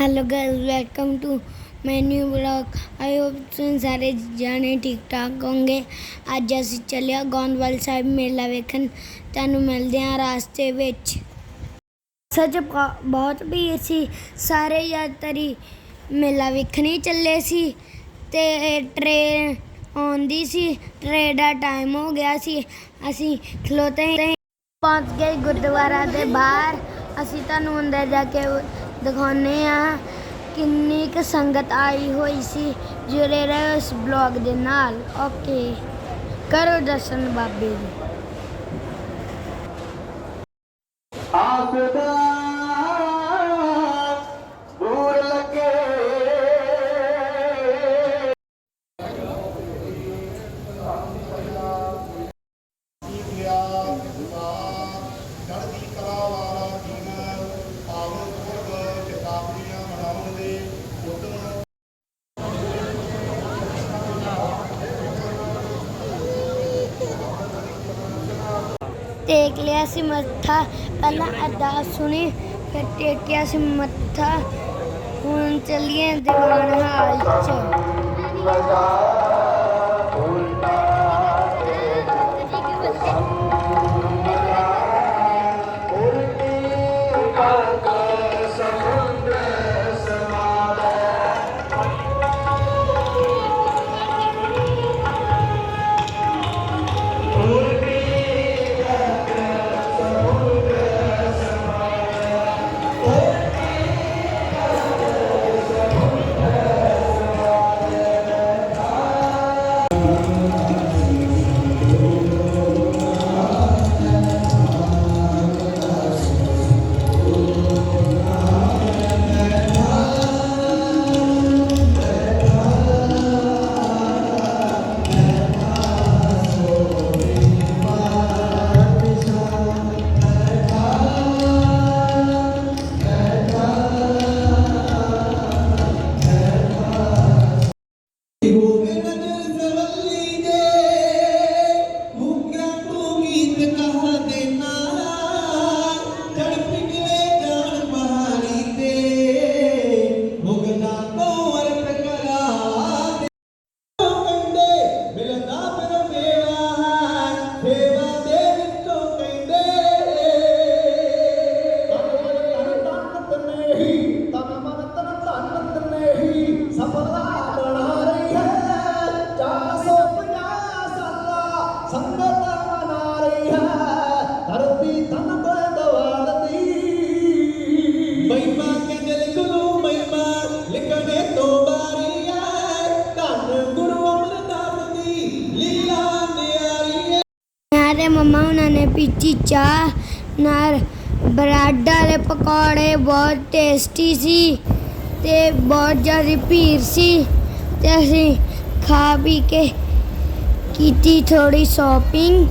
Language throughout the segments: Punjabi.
Hello guys welcome to my new vlog I hope ਤੁਸੀਂ ਸਾਰੇ ਜਾਣੇ ਠੀਕ ਠਾਕ ਹੋਵੋਗੇ ਅੱਜ ਅਸੀਂ ਚੱਲਿਆ ਗੋਂਦਵਾਲ ਸਾਹਿਬ ਮੇਲਾ ਵੇਖਣ ਤੁਹਾਨੂੰ ਮਿਲਦੇ ਹਾਂ ਰਾਸਤੇ ਵਿੱਚ ਸੱਚ ਬ- ਬਹੁਤ ਭੀੜ ਸੀ ਸਾਰੇ ਯਾਤਰੀ ਮੇਲਾ ਵੇਖਣ ਹੀ ਚੱਲੇ ਸੀ ਤੇ ਟ੍ਰੇਨ ਆਉਂਦੀ ਸੀ ਟ੍ਰੇਨ ਦਾ ਟਾਈਮ ਹੋ ਗਿਆ ਸੀ ਅਸੀਂ ਖਲੋਤੇ ਪਹੁੰਚ ਗਏ ਗੁਰਦੁਆਰਾ ਦੇ ਬਾਹਰ ਅਸੀਂ ਤੁਹਾਨੂੰ ਅੰਦਰ ਜਾ ਕੇ ਦਿਖਾਉਂਦੇ ਆ ਕਿੰਨੀ ਕੁ ਸੰਗਤ ਆਈ ਹੋਈ ਸੀ ਜੁੜੇ ਰਹੋ ਇਸ ਬਲੌਗ ਦੇ ਨਾਲ। ਓਕੇ ਕਰੋ ਦਰਸ਼ਨ ਬਾਬੇ ਦੇ ਆਸਦਾ ਟੇਕ ਲਿਆ ਸੀ ਮੱਥਾ। ਪਹਿਲਾਂ ਅਰਦਾਸ ਸੁਣੀ, ਫਿਰ ਟੇਕਿਆ ਸੀ ਮੱਥਾ। ਹੁਣ ਚੱਲੀਏ ਦੀਵਾਨ ਹਾਲ ਚ। ਮੰਮਾ ਉਹਨਾਂ ਨੇ ਪੀਤੀ ਚਾਹ ਨਾਲ ਬਰਾਡ ਵਾਲੇ ਪਕੌੜੇ ਬਹੁਤ ਟੇਸਟੀ ਸੀ ਤੇ ਬਹੁਤ ਜ਼ਿਆਦਾ ਭੀੜ ਸੀ ਤੇ ਅਸੀਂ ਖਾ ਪੀ ਕੇ ਕੀਤੀ ਥੋੜੀ ਸ਼ਾਪਿੰਗ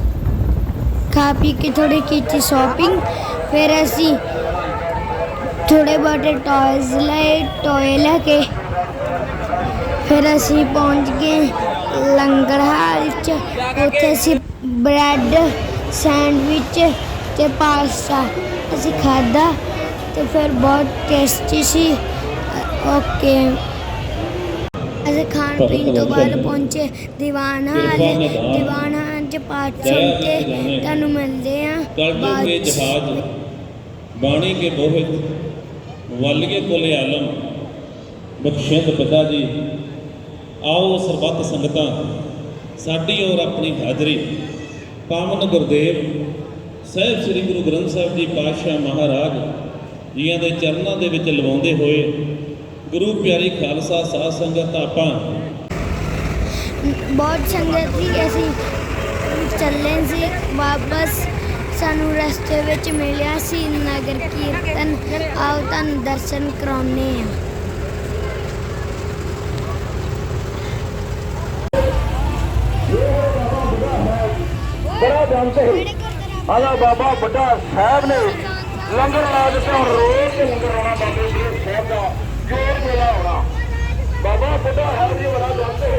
ਖਾ ਪੀ ਕੇ ਥੋੜੀ ਕੀਤੀ ਸ਼ਾਪਿੰਗ ਫਿਰ ਅਸੀਂ ਥੋੜੇ ਬਹੁਤੇ ਟੌਇਜ਼ ਲਏ ਟੋਏ ਲੈ ਕੇ ਫਿਰ ਅਸੀਂ ਪਹੁੰਚ ਗਏ ਲੰਗਰ ਹਾਲ ਚ, ਉੱਥੇ ਅਸੀਂ ਬ੍ਰੈਡ ਸੈਂਡਵਿਚ ਤੇ ਪਾਸਤਾ ਅਸੀਂ ਖਾਦਾ ਤੇ ਫਿਰ ਬਹੁਤ ਟੇਸਟੀ ਸੀ। ਓਕੇ ਅਸੀਂ ਖਾਣ ਪੀਣ ਤੋਂ ਬਾਅਦ ਪਹੁੰਚੇ ਦੀਵਾਨ ਦੀਵਾਨ ਚ ਪਾਠ ਸੁਣ ਕੇ ਤੁਹਾਨੂੰ ਮਿਲਦੇ ਆ ਕੇ ਜਹਾਜ ਬਾਣੀ ਕੇ ਬੋਹਿਤ ਵਲਗੇ ਕੋਲੇ ਆਲਮ। ਬਖਸ਼ਿੰਦ ਪਿਤਾ ਜੀ ਆਓ ਸਰਬੱਤ ਸੰਗਤਾਂ ਸਾਡੀ ਔਰ ਆਪਣੀ ਹਾਜ਼ਰੀ। ਪਾਵਨ ਗੁਰਦੇਵ ਸਾਹਿਬ ਸ੍ਰੀ ਗੁਰੂ ਗ੍ਰੰਥ ਸਾਹਿਬ ਜੀ ਪਾਤਸ਼ਾਹ ਮਹਾਰਾਜ ਜੀਆਂ ਦੇ ਚਰਨਾਂ ਦੇ ਵਿੱਚ ਲਵਾਉਂਦੇ ਹੋਏ, ਗੁਰੂ ਪਿਆਰੀ ਖਾਲਸਾ ਸਾਧ ਸੰਗਤ ਆਪਾਂ ਬਹੁਤ ਸੰਗਤ ਸੀ ਅਸੀਂ ਚੱਲੇ ਸੀ, ਵਾਪਸ ਸਾਨੂੰ ਰਸਤੇ ਵਿੱਚ ਮਿਲਿਆ ਸੀ, ਨਗਰ ਕੀਰਤਨ। ਆਓ ਤੁਹਾਨੂੰ ਦਰਸ਼ਨ ਕਰਾਉਨੇ ਆ ਬੜਾ ਜਾਣਦੇ ਆਲਾ ਬਾਬਾ, ਵੱਡਾ ਸਾਹਿਬ ਨੇ ਲੰਗਰ ਲਾ ਦਿੱਤਾ। ਹੁਣ ਰੋਜ਼ ਤੇ ਲੰਗਰ ਆਉਣਾ ਬਾਬੇ ਜੀ, ਸਾਹਿਬ ਦਾ ਜੋਰ ਮੇਲਾ ਹੋਣਾ। ਬਾਬਾ, ਵੱਡਾ ਹੈ ਜੀ ਬੜਾ ਜਾਣਦੇ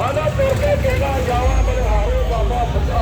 ਆਲਾ ਤੋੜ ਕੇ ਕਿਹੜਾ ਜਾਵਾ ਬਲਿਹਾਰੇ, ਬਾਬਾ, ਵੱਡਾ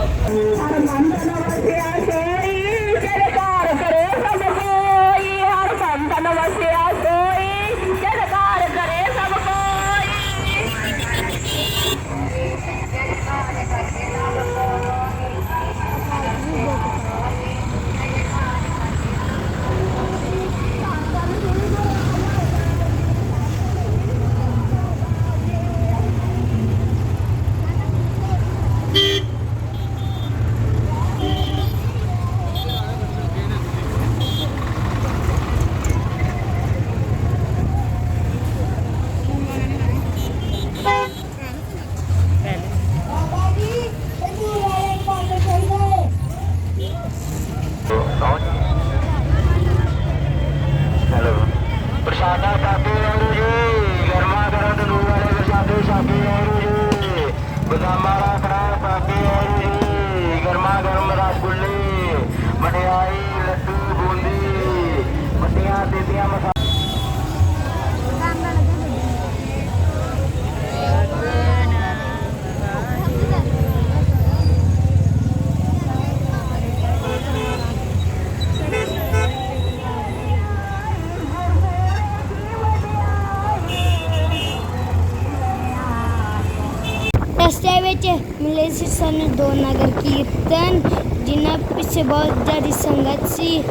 ਮਿਲੇ ਸੀ ਸਾਨੂੰ ਦੋ ਨਗਰ ਕੀਰਤਨ, ਜਿਨ੍ਹਾਂ ਪਿੱਛੇ ਬਹੁਤ ਜ਼ਿਆਦਾ ਸੰਗਤ ਸੀ।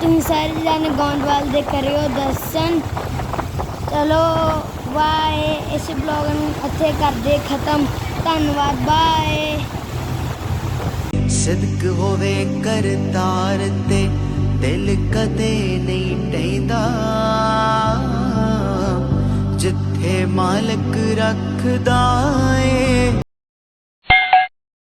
ਤੁਸੀਂ ਸਾਰੇ ਜਾਣੇ ਗੌਂਡਵਾਲ ਦੇ ਕਰਿਓ ਦਰਸ਼ਨ। ਚਲੋ, ਬਾਏ। ਇਸ ਬਲੌਗ ਨੂੰ ਇੱਥੇ ਕਰਦੇ ਖਤਮ। ਧੰਨਵਾਦ, ਬਾਏ। ਸਿਦਕ ਹੋਵੇ ਕਰਤਾਰ ਤੇ ਦਿਲ ਕਦੇ ਨਹੀਂ ਟੈਂਦਾ ਜਿੱਥੇ ਮਾਲਕ ਰੱਖਦਾ ਏ